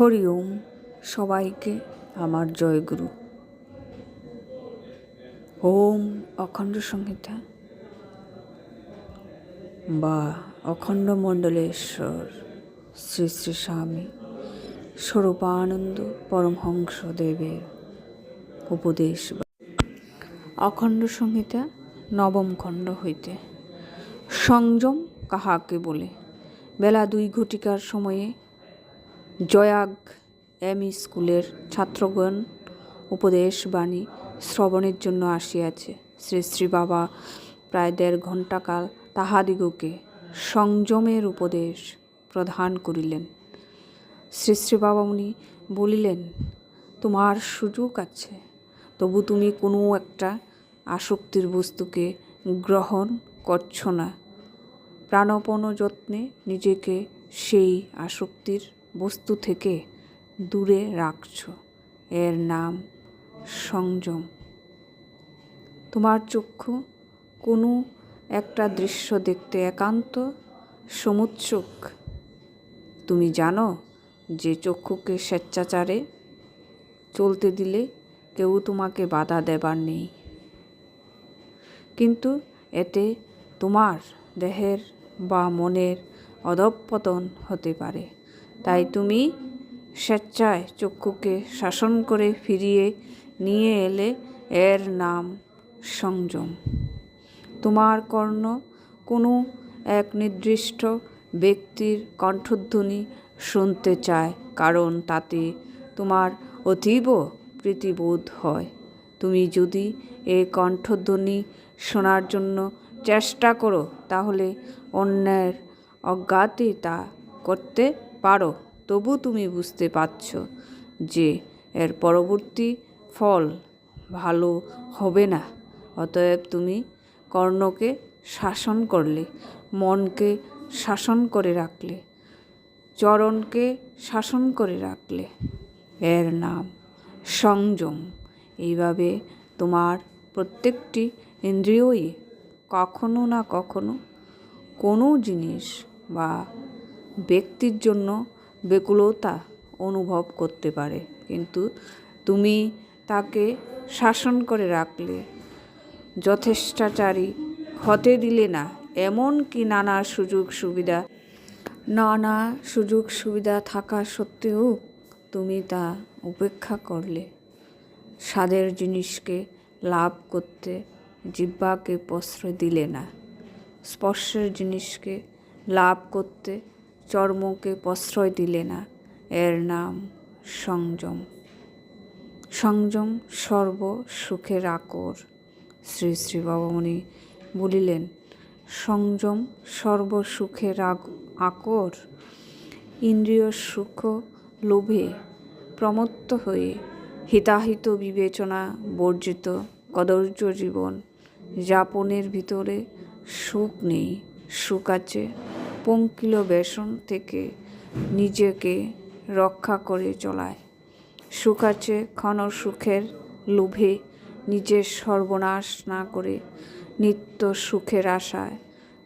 হরি ওম সবাইকে আমার জয়গুরু। ওম অখণ্ড সংহিতা বা অখণ্ড মণ্ডলেশ্বর, শ্রী শ্রী স্বামী স্বরূপানন্দ পরমহংস দেবের উপদেশ অখণ্ড সংহিতা নবম খণ্ড হইতে। সংযম কাহাকে বলে? বেলা দুই ঘটিকার সময়ে জয়াগ এম স্কুলের ছাত্রগণ উপদেশ বাণী শ্রবণের জন্য আসিয়াছে। শ্রী শ্রী বাবা প্রায় দেড় ঘণ্টাকাল তাহাদিগকে সংযমের উপদেশ প্রদান করিলেন। শ্রী শ্রী বাবামুনি বলিলেন, তোমার সুযোগ আছে। তবু তুমি কোনো একটা আসক্তির বস্তুকে গ্রহণ করছ না। প্রাণপণ যত্নে নিজেকে সেই আসক্তির বস্তু থেকে দূরে রাখছ। এর নাম সংযম। তোমার চক্ষু কোনো একটা দৃশ্য দেখতে একান্ত সমুৎসুক। তুমি জানো যে চক্ষুকে স্বেচ্ছাচারে চলতে দিলে কেউ তোমাকে বাধা দেবার নেই। কিন্তু এতে তোমার দেহের বা মনের অধঃপতন হতে পারে। তাই তুমি স্বেচ্ছায় চক্ষুকে শাসন করে ফিরিয়ে নিয়ে এলে এর নাম সংযম। তোমার কর্ণ কোনো এক নির্দিষ্ট ব্যক্তির কণ্ঠধ্বনি শুনতে চায়, কারণ তাতে তোমার অতীব প্রীতিবোধ হয়। তুমি যদি এ কণ্ঠধ্বনি শোনার জন্য চেষ্টা করো, তাহলে অন্যের অজ্ঞাতে তা করতে পারো তবু তুমি বুঝতে পারছ যে এর পরবর্তী ফল ভালো হবে না। অতএব তুমি কর্ণকে শাসন করলে, মনকে শাসন করে রাখলে, চরণকে শাসন করে রাখলে। এর নাম সংযম। এইভাবে তোমার প্রত্যেকটি ইন্দ্রিয়ই কখনো না কখনো কোনো জিনিস বা ব্যক্তির জন্য বেকুলতা অনুভব করতে পারে। কিন্তু তুমি তাকে শাসন করে রাখলে, যথেষ্টাচারী হতে দিলে না। এমন কি নানা সুযোগ সুবিধা? নানা সুযোগ সুবিধা থাকা সত্ত্বেও তুমি তা উপেক্ষা করলে। স্বাদের জিনিসকে লাভ করতে জিব্বাকে প্রশ্রয় দিলে না। স্পর্শের জিনিসকে লাভ করতে চর্মকে প্রশ্রয় দিলে না। এর নাম সংযম। সংযম সর্ব সুখের আকর। শ্রী শ্রী বাবামণি বলিলেন, সংযম সর্ব সুখের আকর? ইন্দ্রিয় সুখ লোভে প্রমত্ত হয়ে হিতাহিত বিবেচনা বর্জিত কদর্য জীবন। যাপনের ভিতরে সুখ নেই, সুখ আছে। পঙ্কিল বেসন থেকে নিজেকে রক্ষা করে চলায়। সুখ আছে ক্ষণ সুখের লোভে নিজের সর্বনাশ না করে নিত্য সুখের আশায়।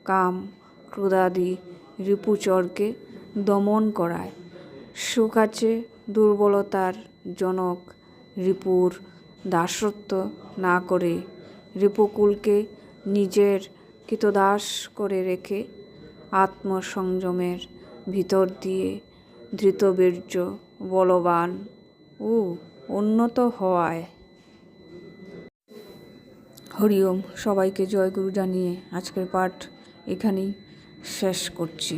কাম ক্রোধাদি রিপুচরকে দমন করায়। সুখ আছে দুর্বলতার জনক রিপুর দাসত্ব না করে। রিপুকুলকে নিজের কৃতদাস করে রেখে আত্মসংযমের ভিতর দিয়ে ধৃতবীর্য বলবান। ও উন্নত হওয়ায়। হরিওম সবাইকে জয়গুরু জানিয়ে আজকের পাঠ এখানেই শেষ করছি।